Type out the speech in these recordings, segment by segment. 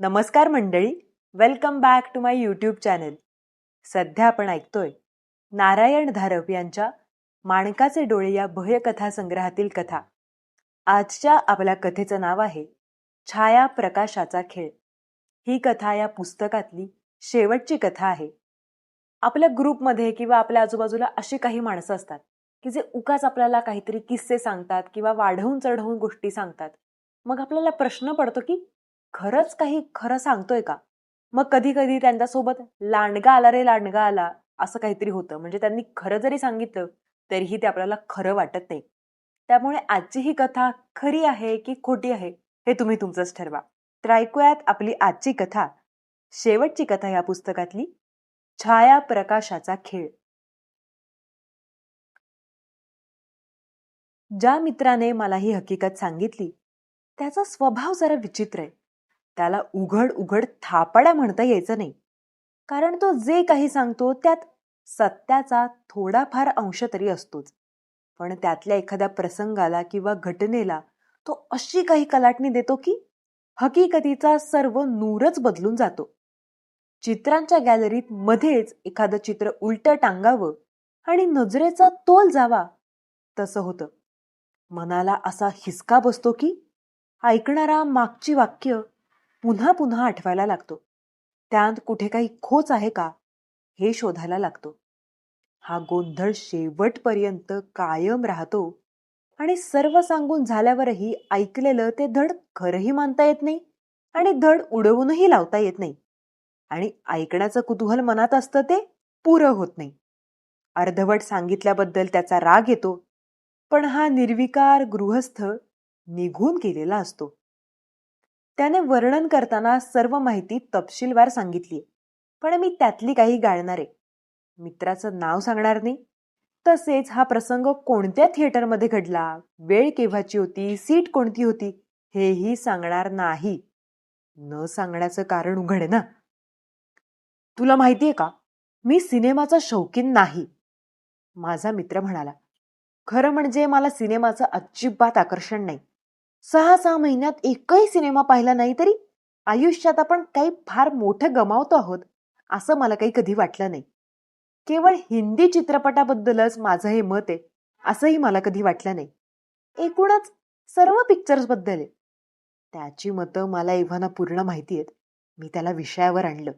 नमस्कार मंडळी welcome back to my YouTube channel सध्या आपण ऐकतोय नारायण धारप यांच्या माणकाचे डोळे या भयकथा संग्रहातील कथा. आजच्या आपल्या कथेचं नाव आहे छाया प्रकाशाचा खेळ. ही कथा या पुस्तकातली शेवटची कथा आहे. आपल्या ग्रुपमध्ये किंवा आपल्या आजूबाजूला अशी काही माणसं असतात की जे उकाच आपल्याला काहीतरी किस्से सांगतात किंवा वाढवून चढवून गोष्टी सांगतात. मग आपल्याला प्रश्न पडतो की खरंच काही खरं सांगतोय का? मग कधी कधी त्यांच्यासोबत लांडगा आला रे लांडगा आला असं काहीतरी होतं. म्हणजे त्यांनी खरं जरी सांगितलं तरीही ते आपल्याला खरं वाटत नाही. त्यामुळे आजची ही कथा खरी आहे की खोटी आहे हे तुम्ही तुमचंच ठरवा. तर ऐकूयात आपली आजची कथा. शेवटची कथा या पुस्तकातली छाया प्रकाशाचा खेळ. ज्या मित्राने मला ही हकीकत सांगितली त्याचा स्वभाव जरा विचित्र आहे. त्याला उघड उघड थापाड्या म्हणता यायचं नाही. कारण तो जे काही सांगतो त्यात सत्याचा थोडाफार अंश तरी असतोच. पण त्यातल्या एखाद्या प्रसंगाला किंवा घटनेला तो अशी काही कलाटणी देतो की हकीकतीचा सर्व नूरच बदलून जातो. चित्रांच्या गॅलरीत मध्येच एखादं चित्र उलट टांगावं आणि नजरेचा तोल जावा तसं होतं. मनाला असा हिसका बसतो की ऐकणारा मागची वाक्य पुन्हा पुन्हा आठवायला लागतो. त्यात कुठे काही खोच आहे का? हे शोधायला लागतो. हा गोंधळ शेवटपर्यंत कायम राहतो आणि सर्व सांगून झाल्यावरही ऐकलेलं ते धड खरंही मानता येत नाही आणि धड उडवूनही लावता येत नाही. आणि ऐकण्याचं कुतूहल मनात असतं ते पुरं होत नाही. अर्धवट सांगितल्याबद्दल त्याचा राग येतो पण हा निर्विकार गृहस्थ निघून गेलेला असतो. त्याने वर्णन करताना सर्व माहिती तपशीलवार सांगितली पण मी त्यातली काही गाळणार आहे. मित्राचं नाव सांगणार नाही. तसेच हा प्रसंग कोणत्या थिएटरमध्ये घडला? वेळ केव्हाची होती? सीट कोणती होती? हेही सांगणार नाही. न सांगण्याचं कारण उघड ना तुला माहितीये का? मी सिनेमाचा शौकीन नाही. माझा मित्र म्हणाला खरं म्हणजे मला सिनेमाचं अजिबात आकर्षण नाही. सहा सहा महिन्यात एकही सिनेमा पाहिला नाही तरी आयुष्यात आपण काही फार मोठं गमावतो आहोत असं मला काही कधी वाटलं नाही. केवळ हिंदी चित्रपटाबद्दलच माझं हे मत आहे असंही मला कधी वाटलं नाही. एकूणच सर्व पिक्चर्सबद्दल आहे. त्याची मतं मला एव्हाना पूर्ण माहिती आहेत. मी त्याला विषयावर आणलं.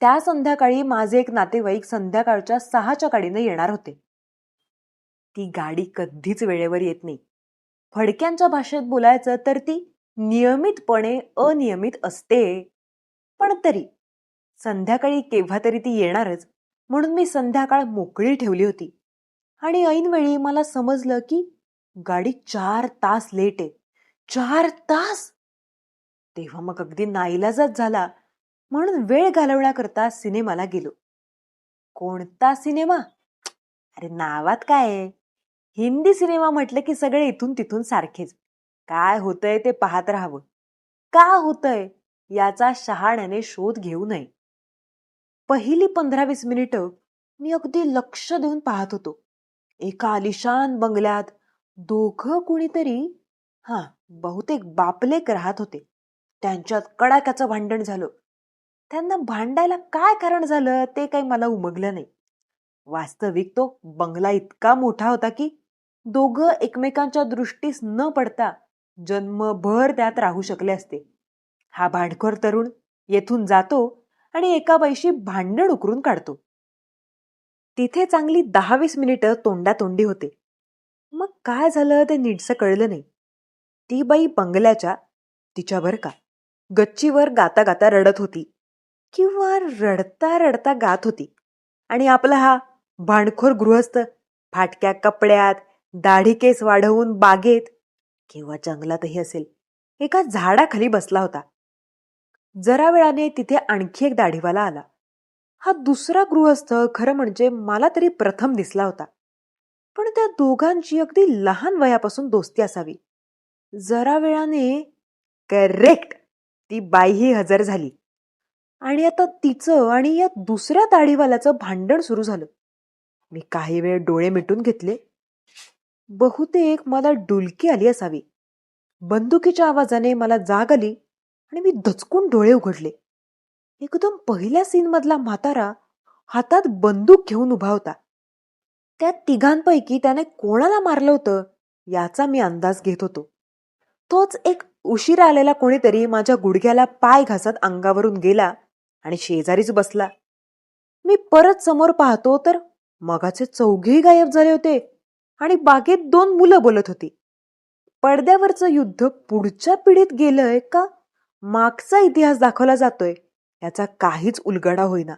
त्या संध्याकाळी माझे एक नातेवाईक संध्याकाळच्या सहाच्या गाडीनं येणार होते. ती गाडी कधीच वेळेवर येत नाही. फडक्यांच्या भाषेत बोलायचं तर ती नियमितपणे अनियमित असते. पण तरी संध्याकाळी केव्हा तरी ती येणारच म्हणून मी संध्याकाळ मोकळी ठेवली होती. आणि ऐनवेळी मला समजलं की गाडी चार तास लेट आहे. चार तास! तेव्हा मग अगदी नाईलाजात झाला म्हणून वेळ घालवण्याकरता सिनेमाला गेलो. कोणता सिनेमा? अरे नावात काय आहे? हिंदी सिनेमा म्हटलं की सगळे इथून तिथून सारखेच. काय होतंय ते पाहत राहावं. का होतंय याचा शहाण्याने शोध घेऊ नये. पहिली पंधरा वीस मिनिटं मी अगदी लक्ष देऊन पाहत होतो. एका आलिशान बंगल्यात दोघं कुणीतरी हा बहुतेक बापलेक राहत होते. त्यांच्यात कडाक्याचं भांडण झालं. त्यांना भांडायला काय कारण झालं ते काही मला उमगलं नाही. वास्तविक तो बंगला इतका मोठा होता की दोघं एकमेकांच्या दृष्टीस न पडता जन्मभर त्यात राहू शकले असते. हा भांडखोर तरुण येथून जातो आणि एका बाईशी भांडण उकरून काढतो. तिथे चांगली दहा वीस मिनिटं तोंडातोंडी होते. मग काय झालं ते नीटसं कळलं नाही. ती बाई बंगल्याच्या तिच्यावर का गच्चीवर गाता गाता रडत होती. किंवा रडता रडता गात होती. आणि आपला हा भांडखोर गृहस्थ फाटक्या कपड्यात दाढी केस वाढवून बागेत किंवा जंगलातही असेल एका झाडाखाली बसला होता. जरा वेळाने तिथे आणखी एक दाढीवाला आला. हा दुसरा गृहस्थ खरं म्हणजे मला तरी प्रथम दिसला होता. पण त्या दोघांची अगदी लहान वयापासून दोस्ती असावी. जरा वेळाने करेक्ट! ती बाईही हजर झाली. आणि आता तिचं आणि या दुसऱ्या दाढीवाल्याचं भांडण सुरू झालं. मी काही वेळ डोळे मिटून घेतले. बहुतेक मला डुलकी आली असावी. बंदुकीच्या आवाजाने मला जाग आली आणि मी धचकून डोळे उघडले. एकदम पहिल्या सीनमधला म्हातारा हातात बंदूक घेऊन उभा होता. त्या तिघांपैकी त्याने कोणाला मारलं होतं याचा मी अंदाज घेत होतो. तोच एक उशिरा आलेला कोणीतरी माझ्या गुडघ्याला पाय घासत अंगावरून गेला आणि शेजारीच बसला. मी परत समोर पाहतो तर मगाचे चौघेही गायब झाले होते. आणि बागेत दोन मुलं बोलत होती. पडद्यावरचं युद्ध पुढच्या पिढीत गेलंय का? मागचा इतिहास दाखवला जातोय. याचा काहीच उलगडा होईना.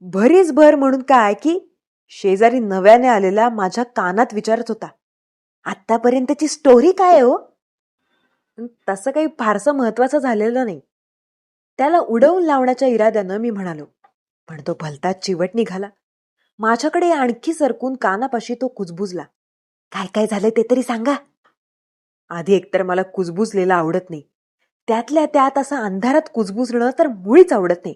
भरीच भर म्हणून काय की शेजारी नव्याने आलेला माझ्या कानात विचारत होता. आतापर्यंतची स्टोरी काय आहे हो? तसं काही फारसं महत्वाचं झालेलं नाही. त्याला उडवून लावण्याच्या इराद्यानं मी म्हणालो पण तो भलताच चिवट निघाला. माझ्याकडे आणखी सरकून कानापाशी तो कुजबुजला. काय काय झालं ते तरी सांगा. आधी एकतर मला कुजबुजलेलं आवडत नाही. त्यातल्या त्यात असं अंधारात कुजबुजणं तर मुळीच आवडत नाही.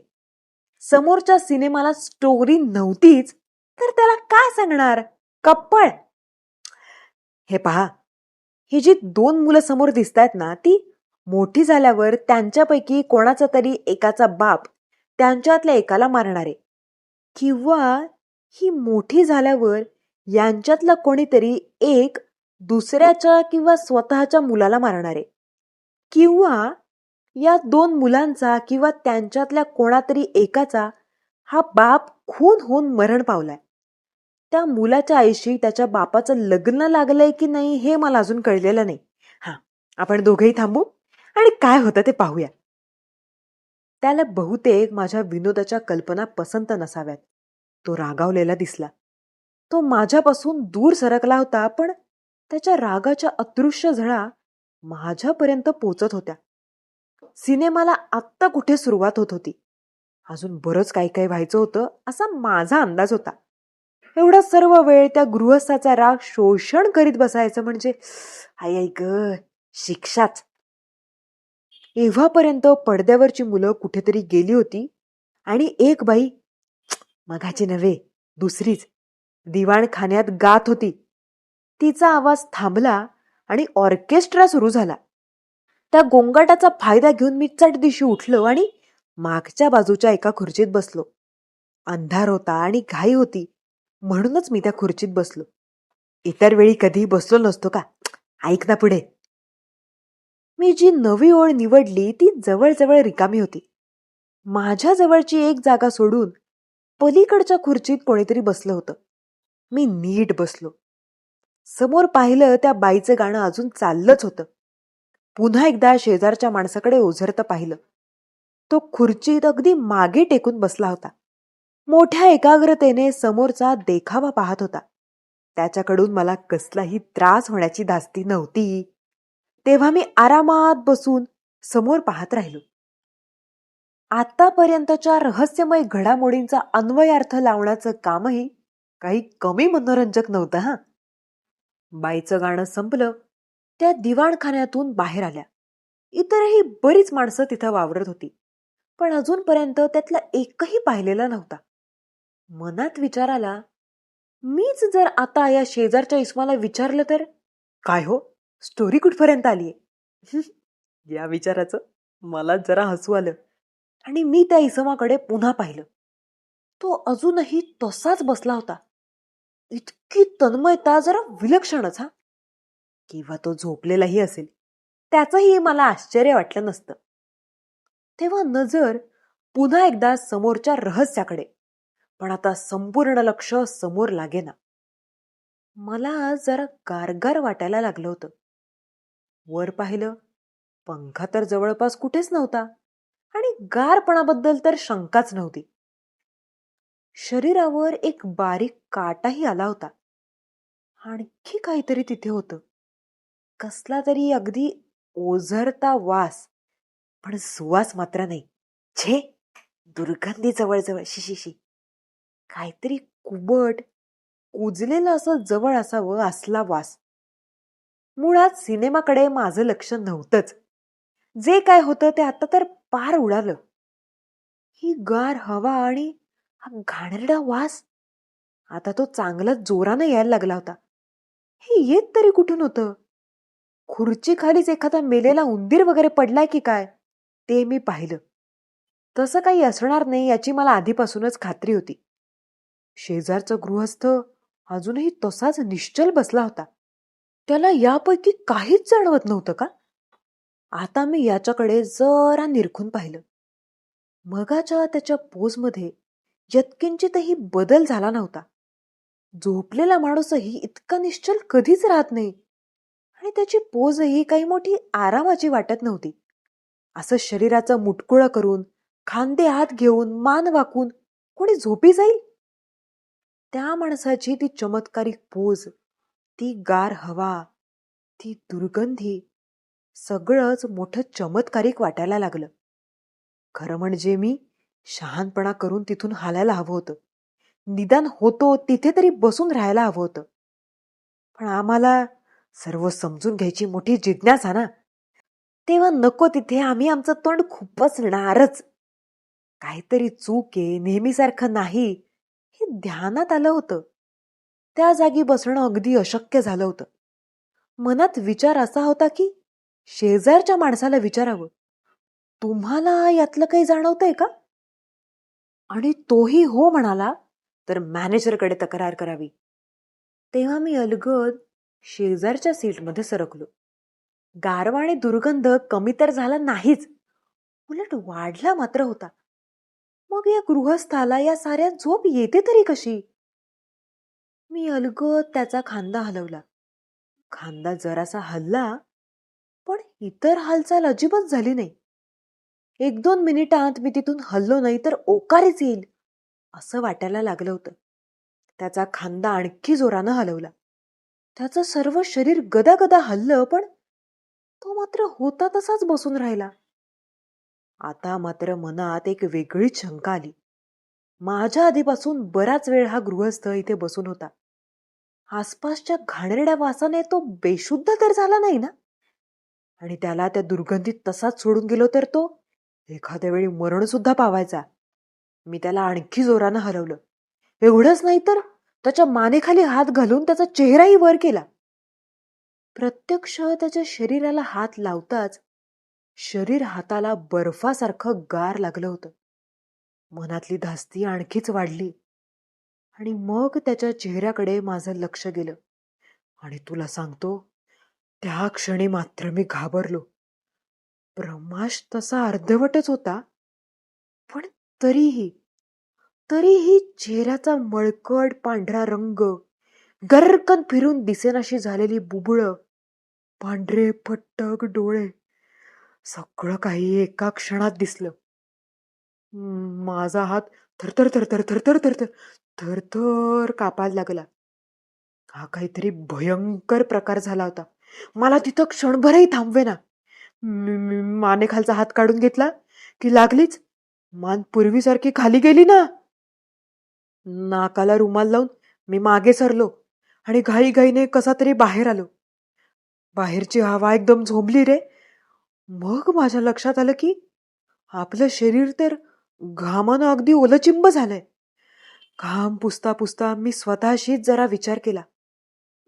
समोरच्या सिनेमाला स्टोरी नव्हतीच तर त्याला काय सांगणार? कप्पळ. हे पहा ही जी दोन मुलं समोर दिसतायत ना ती मोठी झाल्यावर त्यांच्यापैकी कोणाचा तरी एकाचा बाप त्यांच्यातल्या एकाला मारणारे. किंवा ही मोठी झाल्यावर यांच्यातला कोणीतरी एक दुसऱ्याच्या किंवा स्वतःच्या मुलाला मारणारे किंवा या दोन मुलांचा किंवा त्यांच्यातल्या कोणातरी एकाचा हा बाप खून होऊन मरण पावलाय. त्या मुलाच्या आईशी त्याच्या बापाचं लग्न लागलंय की नाही हे मला अजून कळलेलं नाही. हा आपण दोघेही थांबू आणि काय होतं ते पाहूया. त्याला बहुतेक माझ्या विनोदाच्या कल्पना पसंत नसाव्यात. तो रागावलेला दिसला. तो माझ्यापासून दूर सरकला होता पण त्याच्या रागाच्या अदृश्य झळा माझ्यापर्यंत पोचत होत्या. सिनेमाला आत्ता कुठे सुरुवात होत होती? अजून बरंच काही काही व्हायचं होतं असा माझा अंदाज होता. एवढा सर्व वेळ त्या गृहस्थाचा राग शोषण करीत बसायचं म्हणजे आई आई ग शिक्षाच. एव्हापर्यंत पडद्यावरची मुलं कुठेतरी गेली होती आणि एक बाई मगाची नव्हे दुसरीच. दिवाणखान्यात गात होती. तिचा आवाज थांबला आणि ऑर्केस्ट्रा सुरू झाला. त्या गोंगाटाचा फायदा घेऊन मी चट दिशी उठलो आणि मागच्या बाजूच्या एका खुर्चीत बसलो. अंधार होता आणि घाई होती म्हणूनच मी त्या खुर्चीत बसलो. इतर वेळी कधीही बसलो नसतो का? ऐक ना पुढे. मी जी नवी ओळ निवडली ती जवळजवळ रिकामी होती. माझ्या जवळची एक जागा सोडून पलीकडच्या खुर्चीत कोणीतरी बसलं होतं. मी नीट बसलो. समोर पाहिलं त्या बाईचं गाणं अजून चाललंच होतं. पुन्हा एकदा शेजारच्या माणसाकडे ओझरतं पाहिलं. तो खुर्चीत अगदी मागे टेकून बसला होता. मोठ्या एकाग्रतेने समोरचा देखावा पाहत होता. त्याच्याकडून मला कसलाही त्रास होण्याची धास्ती नव्हती. तेव्हा मी आरामात बसून समोर पाहत राहिलो. आतापर्यंतच्या रहस्यमय घडामोडींचा अन्वयार्थ लावण्याचं कामही काही कमी मनोरंजक नव्हतं हा. बाईचं गाणं संपलं त्या दिवाणखान्यातून बाहेर आल्या. इतरही बरीच माणसं तिथं वावरत होती पण अजूनपर्यंत त्यातला एकही पाहिलेला नव्हता. मनात विचार आला मीच जर आता या शेजारच्या इस्माला विचारलं तर काय हो? स्टोरी कुठपर्यंत आलीये या विचाराचं मला जरा हसू आलं आणि मी त्या इसमाकडे पुन्हा पाहिलं. तो अजूनही तसाच बसला होता. इतकी तन्मयता जरा विलक्षणच हा. किंवा तो झोपलेलाही असेल त्याचंही मला आश्चर्य वाटलं नसतं. तेव्हा नजर पुन्हा एकदा समोरच्या रहस्याकडे पण आता संपूर्ण लक्ष समोर लागेना. मला जरा गारगार वाटायला लागलं होतं. वर पाहिलं पंखा तर जवळपास कुठेच नव्हता आणि गारपणाबद्दल तर शंकाच नव्हती. शरीरावर एक बारीक काटाही आला होता. आणखी काहीतरी तिथे होतं. कसला तरी अगदी ओझरता वास पण सुवास मात्र नाही. छे! दुर्गंधी जवळजवळ शिशिशी काहीतरी कुबट कुजलेलं असं जवळ असावं असला वास. मुळात सिनेमाकडे माझं लक्ष नव्हतंच. जे काय होतं ते आता तर पार उडालं. ही गार हवा आणि हा घाणेरडा वास. आता तो चांगलाच जोरानं यायला लागला होता. हे येत तरी कुठून होतं? खुर्ची खालीच एखादा मेलेला उंदीर वगैरे पडलाय की काय? ते मी पाहिलं. तसं काही असणार नाही याची मला आधीपासूनच खात्री होती. शेजारचं गृहस्थ अजूनही तसाच निश्चल बसला होता. त्याला यापैकी काहीच जाणवत नव्हतं का? आता मी याच्याकडे जरा निरखून पाहिलं. मगाच्या त्याच्या पोजमध्ये यत्किंचितही बदल झाला नव्हता. झोपलेला माणूसही इतका निश्चल कधीच राहत नाही. आणि त्याची पोजही काही मोठी आरामाची वाटत नव्हती. असं शरीराचं मुटकुळं करून खांदे हात घेऊन मान वाकून कोणी झोपी जाईल? त्या माणसाची ती चमत्कारिक पोज ती गार हवा ती दुर्गंधी सगळंच मोठं चमत्कारिक वाटायला लागलं. खरं म्हणजे मी शहानपणा करून तिथून हालायला हवं होतं. निदान होतो तिथे तरी बसून राहायला हवं होतं. पण आम्हाला सर्व समजून घ्यायची मोठी जिज्ञासा ना. तेव्हा नको तिथे आम्ही आमचं तोंड खुपसणारच काहीतरी चूक आहे नेहमीसारखं नाही हे ध्यानात आलं होतं. त्या जागी बसणं अगदी अशक्य झालं होतं. मनात विचार असा होता की शेजारच्या माणसाला विचारावं. तुम्हाला यातलं काही जाणवतंय का? आणि तोही हो म्हणाला तर मॅनेजरकडे तक्रार करावी. तेव्हा मी अलगद शेजारच्या सीटमध्ये सरकलो. गारवा आणि दुर्गंध कमी तर झाला नाहीच उलट वाढला मात्र होता. मग या गृहस्थाला या साऱ्या झोप येते तरी कशी? मी अलगद त्याचा खांदा हलवला. खांदा जरासा हल्ला पण इतर हालचाल अजिबात झाली नाही. एक दोन मिनिटांत मी तिथून हल्लो नाही तर ओकारीच येईल असं वाटायला लागलं होतं. त्याचा खांदा आणखी जोरानं हलवला. त्याचं सर्व शरीर गदागदा हल्लं पण तो मात्र होता तसाच बसून राहिला. आता मात्र मनात एक वेगळीच शंका आली. माझ्या आधीपासून बराच वेळ हा गृहस्थ इथे बसून होता. आसपासच्या घाणेरड्या वासाने तो बेशुद्ध तर झाला नाही ना? आणि त्याला त्या दुर्गंधीत तसाच सोडून गेलो तर तो एखाद्या वेळी मरण सुद्धा पावायचा. मी त्याला आणखी जोरानं हलवलं एवढंच नाही तर त्याच्या मानेखाली हात घालून त्याचा चेहराही वर केला. प्रत्यक्ष त्याच्या शरीराला हात लावताच शरीर हाताला बर्फासारखं गार लागलं होतं. मनातली धास्ती आणखीच वाढली. आणि मग त्याच्या चेहऱ्याकडे माझं लक्ष गेलं. आणि तुला सांगतो त्या क्षणी मात्र मी घाबरलो. ब्रह्माश तसा अर्धवटच होता. पण तरीही तरीही चेहऱ्याचा मळकट पांढरा रंग गर्रकन फिरून दिसेनाशी झालेली बुबुळ पांढरे फट्टक डोळे सगळं काही एका क्षणात दिसलं. माझा हात थरथर थरथर थरथर थरथर थरथर कापायला लागला. हा काहीतरी भयंकर प्रकार झाला होता. मला तिथं क्षणभरही थांबवे ना. मी- मी मानेखालचा हात काढून घेतला की लागलीच. मान पूर्वीसारखी खाली गेली ना. नाकाला रुमाल लावून मी मागे सरलो आणि घाईघाईने कसा तरी बाहेर आलो. बाहेरची हवा एकदम झोंबली रे. मग माझ्या लक्षात आलं की आपलं शरीर तर घामानं अगदी ओलचिंब झालंय. घाम पुसता पुसता मी स्वतःशीच जरा विचार केला.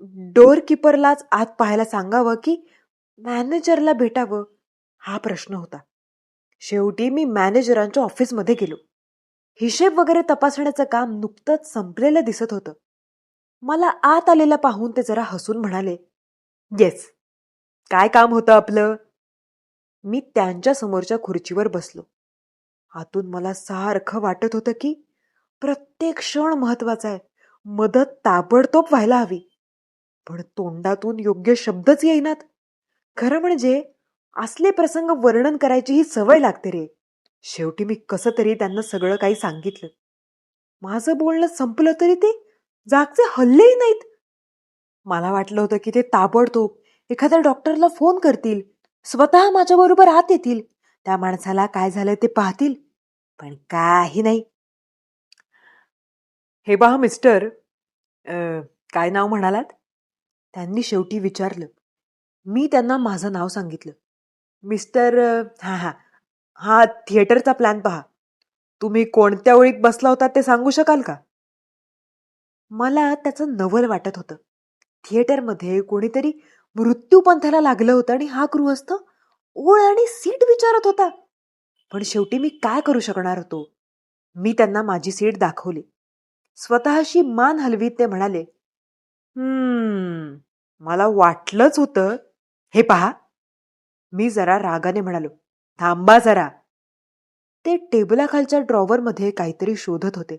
डोअरकीपरलाच आत पाहायला सांगावं की मॅनेजरला भेटावं हा प्रश्न होता. शेवटी मी मॅनेजरांच्या ऑफिसमध्ये गेलो. हिशेब वगैरे तपासण्याचं काम नुकतंच संपलेलं दिसत होतं. मला आत आलेला पाहून ते जरा हसून म्हणाले येस काय काम होतं आपलं? मी त्यांच्या समोरच्या खुर्चीवर बसलो. आतून मला सारखं वाटत होतं की प्रत्येक क्षण महत्त्वाचा आहे. मदत ताबडतोब व्हायला हवी. पण तोंडातून योग्य शब्दच येईनात. खरं म्हणजे असले प्रसंग वर्णन करायची ही सवय लागते रे. शेवटी मी कसं तरी त्यांना सगळं काही सांगितलं. माझं बोलणं संपलं तरी ते जागचे हल्लेही नाहीत. मला वाटलं होतं की ते ताबडतोब एखाद्या डॉक्टरला फोन करतील स्वतः माझ्याबरोबर आत येतील त्या माणसाला काय झालं ते पाहतील पण काही नाही. हे बा मिस्टर काय नाव म्हणालात? त्यांनी शेवटी विचारलं. मी त्यांना माझं नाव सांगितलं. मिस्टर हां हा. हा हा थिएटरचा प्लॅन पहा. तुम्ही कोणत्या ओळीत बसला होता ते सांगू शकाल का? मला त्याचं नवल वाटत होतं. थिएटरमध्ये कोणीतरी मृत्यूपंथाला लागलं होतं आणि हा गृहस्थ ओळ आणि सीट विचारत होता. पण शेवटी मी काय करू शकणार होतो? मी त्यांना माझी सीट दाखवली. स्वतःशी मान हलवीत ते म्हणाले हम्म मला वाटलंच होतं हे पहा. मी जरा रागाने म्हणालो थांबा जरा. ते टेबलाखालच्या ड्रॉवरमध्ये काहीतरी शोधत होते.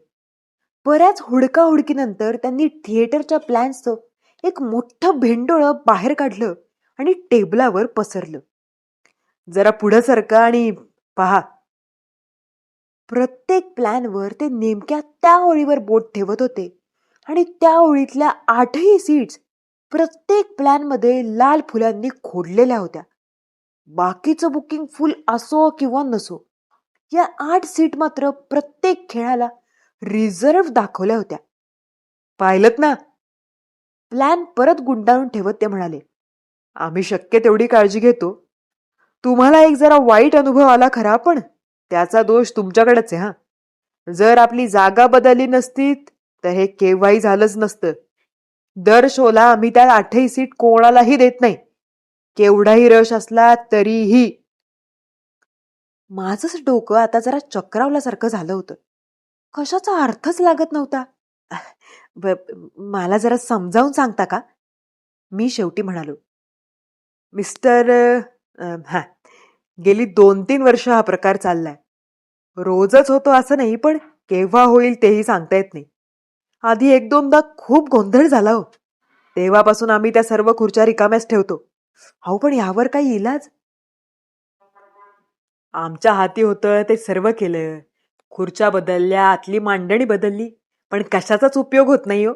बऱ्याच हुडकाहुडकीनंतर त्यांनी थिएटरच्या प्लॅन्सचं एक मोठं भेंडोळं बाहेर काढलं आणि टेबलावर पसरलं. जरा पुढं सरका आणि पहा. प्रत्येक प्लॅनवर ते नेमक्या त्या ओळीवर बोट ठेवत होते आणि त्या ओळीतल्या आठही सीट्स प्रत्येक प्लॅनमध्ये लाल फुलांनी खोडलेल्या होत्या. बाकीचं बुकिंग फुल असो किंवा नसो या आठ सीट मात्र प्रत्येक खेळाला रिझर्व्ह दाखवल्या होत्या. पाहिलं ना? प्लॅन परत गुंडाळून ठेवत ते म्हणाले आम्ही शक्य तेवढी काळजी घेतो. तुम्हाला एक जरा वाईट अनुभव आला खरा पण त्याचा दोष तुमच्याकडेच आहे हा. जर आपली जागा बदलली नसती तर हे केव्हाही झालंच नसतं. दर शोला आम्ही त्या आठही सीट कोणालाही देत नाही. केवढाही रश असला तरीही. माझंच डोकं आता जरा चक्रावल्यासारखं झालं होतं. कशाचा अर्थच लागत नव्हता. मला जरा समजावून सांगता का? मी शेवटी म्हणालो मिस्टर हां हा गेली दोन तीन वर्ष हा प्रकार चाललाय. रोजच होतो असं नाही पण केव्हा होईल तेही सांगता येत नाही. आधी एक दोनदा खूप गोंधळ झाला हो. तेव्हापासून आम्ही त्या सर्व खुर्च्या रिकाम्याच ठेवतो. अहो पण यावर काही इलाज? आमच्या हाती होतं ते सर्व केलं. खुर्च्या बदलल्या आतली मांडणी बदलली पण कशाचाच उपयोग होत नाही हो.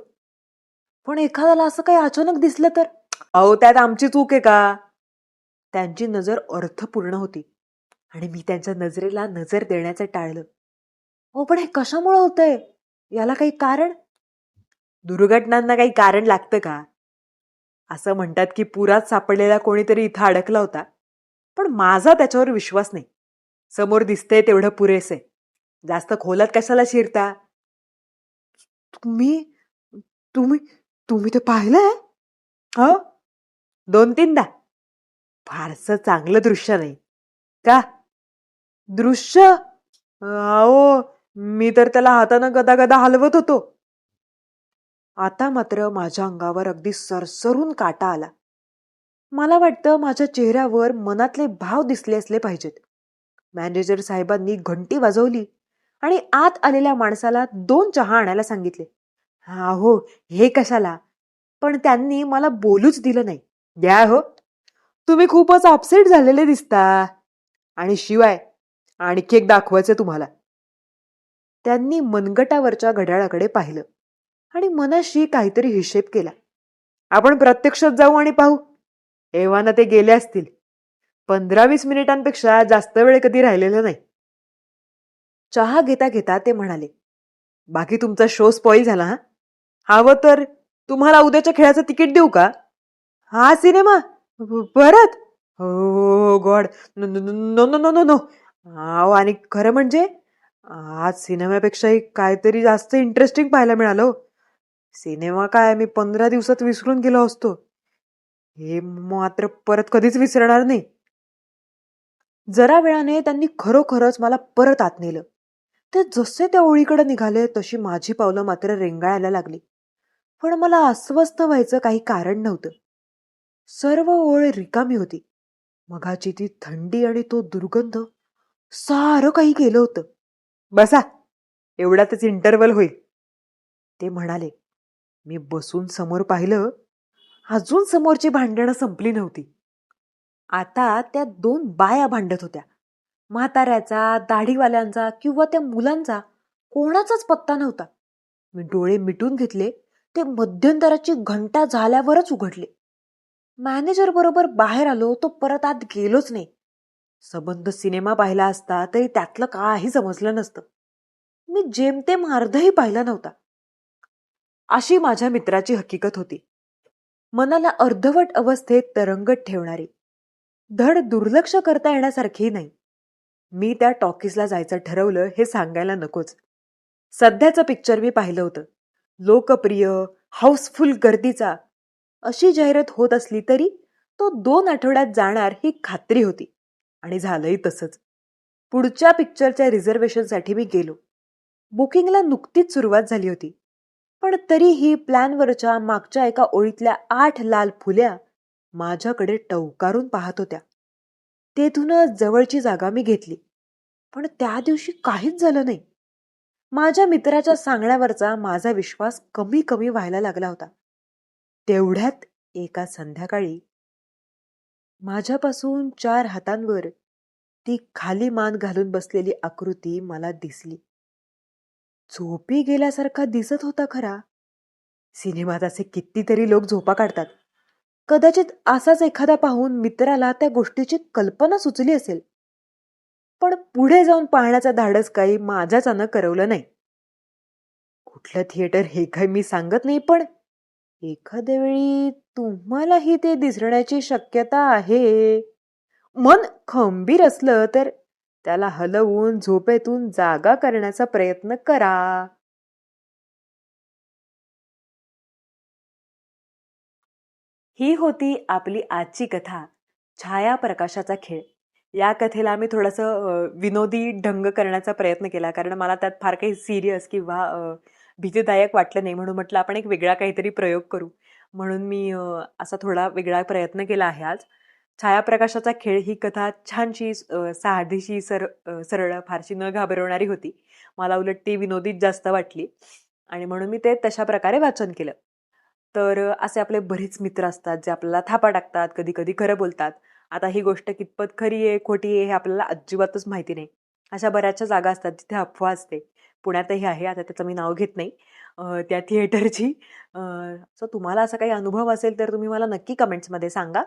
पण एखाद्याला असं काही अचानक दिसलं तर? अहो त्यात आमची चूक आहे का? त्यांची नजर अर्थपूर्ण होती आणि मी त्यांच्या नजरेला नजर देण्याचं टाळलं. हो पण हे कशामुळं होतंय? याला काही कारण? दुर्घटनांना काही कारण लागतं का? असं म्हणतात की पुरात सापडलेला कोणीतरी इथं अडकला होता. पण माझा त्याच्यावर विश्वास नाही. समोर दिसतंय तेवढं पुरेसे. आहे जास्त खोलात कशाला शिरता? तुम्ही तुम्ही तुम्ही ते पाहिलंय? हो? दोन तीनदा फारसं चांगलं दृश्य नाही. का? दृश्य? अहो मी तर त्याला हातानं गदा गदा हलवत होतो. आता मात्र माझ्या अंगावर अगदी सरसरून काटा आला. मला वाटतं माझ्या चेहऱ्यावर मनातले भाव दिसले असले पाहिजेत. मॅनेजर साहेबांनी घंटी वाजवली आणि आत आलेल्या माणसाला दोन चहा आणायला सांगितले. हा हो हे कशाला? पण त्यांनी मला बोलूच दिलं नाही. द्या हो. तुम्ही खूपच अपसेट झालेले दिसता. आणि शिवाय आणखी एक दाखवायचं तुम्हाला. त्यांनी मनगटावरच्या घड्याळाकडे पाहिलं. आणि मनाशी काहीतरी हिशेब केला. आपण प्रत्यक्षात जाऊ आणि पाहू. एव्हाना ते गेले असतील. पंधरा वीस मिनिटांपेक्षा जास्त वेळ कधी राहिलेला नाही. चहा घेता घेता ते म्हणाले बाकी तुमचा शो स्पॉईल झाला हा? हवं तर तुम्हाला उद्याच्या खेळाचं तिकीट देऊ का? हा सिनेमा? परत? हो, हो, हो, हो God. No no no no no आणि खरं म्हणजे आज सिनेमापेक्षाही काहीतरी जास्त इंटरेस्टिंग पाहायला मिळालं सिनेमा काय? मी पंधरा दिवसात विसरून गेलो असतो. हे मात्र परत कधीच विसरणार नाही. जरा वेळाने त्यांनी खरोखरच मला परत आत नेलं. ते जसे त्या ओळीकडे निघाले तशी माझी पावलं मात्र रेंगाळायला लागली. पण मला अस्वस्थ व्हायचं काही कारण नव्हतं. सर्व ओळ रिकामी होती. मगाची ती थंडी आणि तो दुर्गंध सारं काही केलं होतं. बसा एवढ्यातच इंटरवल होईल. ते म्हणाले. मी बसून समोर पाहिलं अजून समोरची भांडणं संपली नव्हती. आता त्या दोन बाया भांडत होत्या. म्हाताऱ्याचा दाढीवाल्यांचा किंवा त्या मुलांचा कोणाचाच पत्ता नव्हता. मी डोळे मिटून घेतले ते मध्यंतराची घंटा झाल्यावरच उघडले. मॅनेजर बरोबर बाहेर आलो तो परत आत गेलोच नाही. सबंध सिनेमा पाहिला असता तरी त्यातलं काही समजलं नसतं. मी जेमतेम अर्धही पाहिला नव्हता. अशी माझ्या मित्राची हकीकत होती. मनाला अर्धवट अवस्थेत तरंगत ठेवणारी. धड दुर्लक्ष करता येण्यासारखी नाही. मी त्या टॉकीजला जायचं ठरवलं हे सांगायला नकोच. सध्याचं पिक्चर मी पाहिलं होतं. लोकप्रिय हाऊसफुल गर्दीचा अशी जाहिरात होत असली तरी तो दोन आठवड्यात जाणार ही खात्री होती. आणि झालंही तसंच. पुढच्या पिक्चरच्या रिझर्वेशनसाठी मी गेलो. बुकिंगला नुकतीच सुरुवात झाली होती. पण तरीही प्लॅनवरच्या मागच्या एका ओळीतल्या आठ लाल फुल्या माझ्याकडे टवकारून पाहत होत्या. तेथूनच जवळची जागा मी घेतली. पण त्या दिवशी काहीच झालं नाही. माझ्या मित्राच्या सांगण्यावरचा माझा विश्वास कमी कमी व्हायला लागला होता. तेवढ्यात एका संध्याकाळी माझ्यापासून चार हातांवर ती खाली मान घालून बसलेली आकृती मला दिसली. झोपी गेल्यासारखा दिसत होता खरा. सिनेमात असे कितीतरी लोक झोपा काढतात. कदाचित असाच एखादा पाहून मित्राला त्या गोष्टीची कल्पना सुचली असेल. पण पुढे जाऊन पाहण्याचा धाडस काही माझ्याचानं करवलं नाही. कुठलं थिएटर हे काही मी सांगत नाही पण एखाद्या वेळी तुम्हालाही ते दिसण्याची शक्यता आहे. मन खंबीर असलं तर त्याला हलवून झोपेतून जागा करण्याचा प्रयत्न करा. ही होती आपली आजची कथा छाया प्रकाशाचा खेळ. या कथेला आम्ही थोडंसं विनोदी ढंग करण्याचा प्रयत्न केला कारण मला त्यात फार काही सिरियस किंवा भीतीदायक वाटलं नाही म्हणून म्हटलं आपण एक वेगळा काहीतरी प्रयोग करू. म्हणून मी असा थोडा वेगळा प्रयत्न केला आहे आज. छायाप्रकाशाचा खेळ ही कथा छानशी साधीशी सर सरळ फारशी न घाबरवणारी होती. मला उलट ती विनोदीच जास्त वाटली. आणि म्हणून मी ते तशा प्रकारे वाचन केलं. तर असे आपले बरेच मित्र असतात जे आपल्याला थापा टाकतात कधी कधी खरं बोलतात. आता ही गोष्ट कितपत खरी आहे खोटी आहे हे आपल्याला अजिबातच माहिती नाही. अशा बऱ्याचशा जागा असतात जिथे अफवा असते. पुण्यातही आहे आता त्याचं मी नाव घेत नाही. त्या थिएटरची. सो तुम्हाला असा काही अनुभव असेल तर तुम्ही मला नक्की कमेंट्समध्ये सांगा.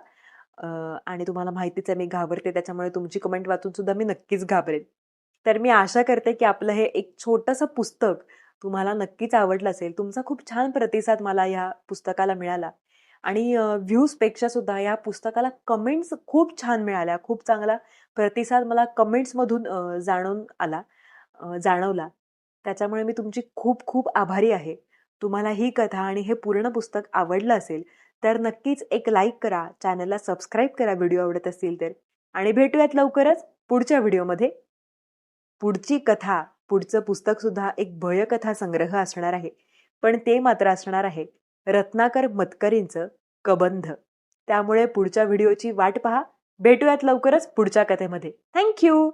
आणि तुम्हाला माहितीच आहे मी घाबरते. त्याच्यामुळे तुमची कमेंट वाचून सुद्धा मी नक्कीच घाबरेन. तर मी आशा करते की आपलं हे एक छोटंसं पुस्तक तुम्हाला नक्कीच आवडलं असेल. तुमचा खूप छान प्रतिसाद मला या पुस्तकाला मिळाला. आणि व्ह्यूजपेक्षा सुद्धा या पुस्तकाला कमेंट्स खूप छान मिळाल्या. खूप चांगला प्रतिसाद मला कमेंट्समधून जाणून आला जाणवला. त्याच्यामुळे मी तुमची खूप खूप आभारी आहे. तुम्हाला ही कथा आणि हे पूर्ण पुस्तक आवडलं असेल तर नक्कीच एक लाईक करा. चॅनलला सबस्क्राईब करा व्हिडिओ आवडत असतील तर. आणि भेटूयात लवकरच पुढच्या व्हिडिओमध्ये पुढची कथा पुढचं पुस्तक सुद्धा एक भयकथा संग्रह असणार आहे. पण ते मात्र असणार आहे. रत्नाकर मतकरींचं कबंध. त्यामुळे पुढच्या व्हिडिओची वाट पहा. भेटूयात लवकरच पुढच्या कथेमध्ये. थँक्यू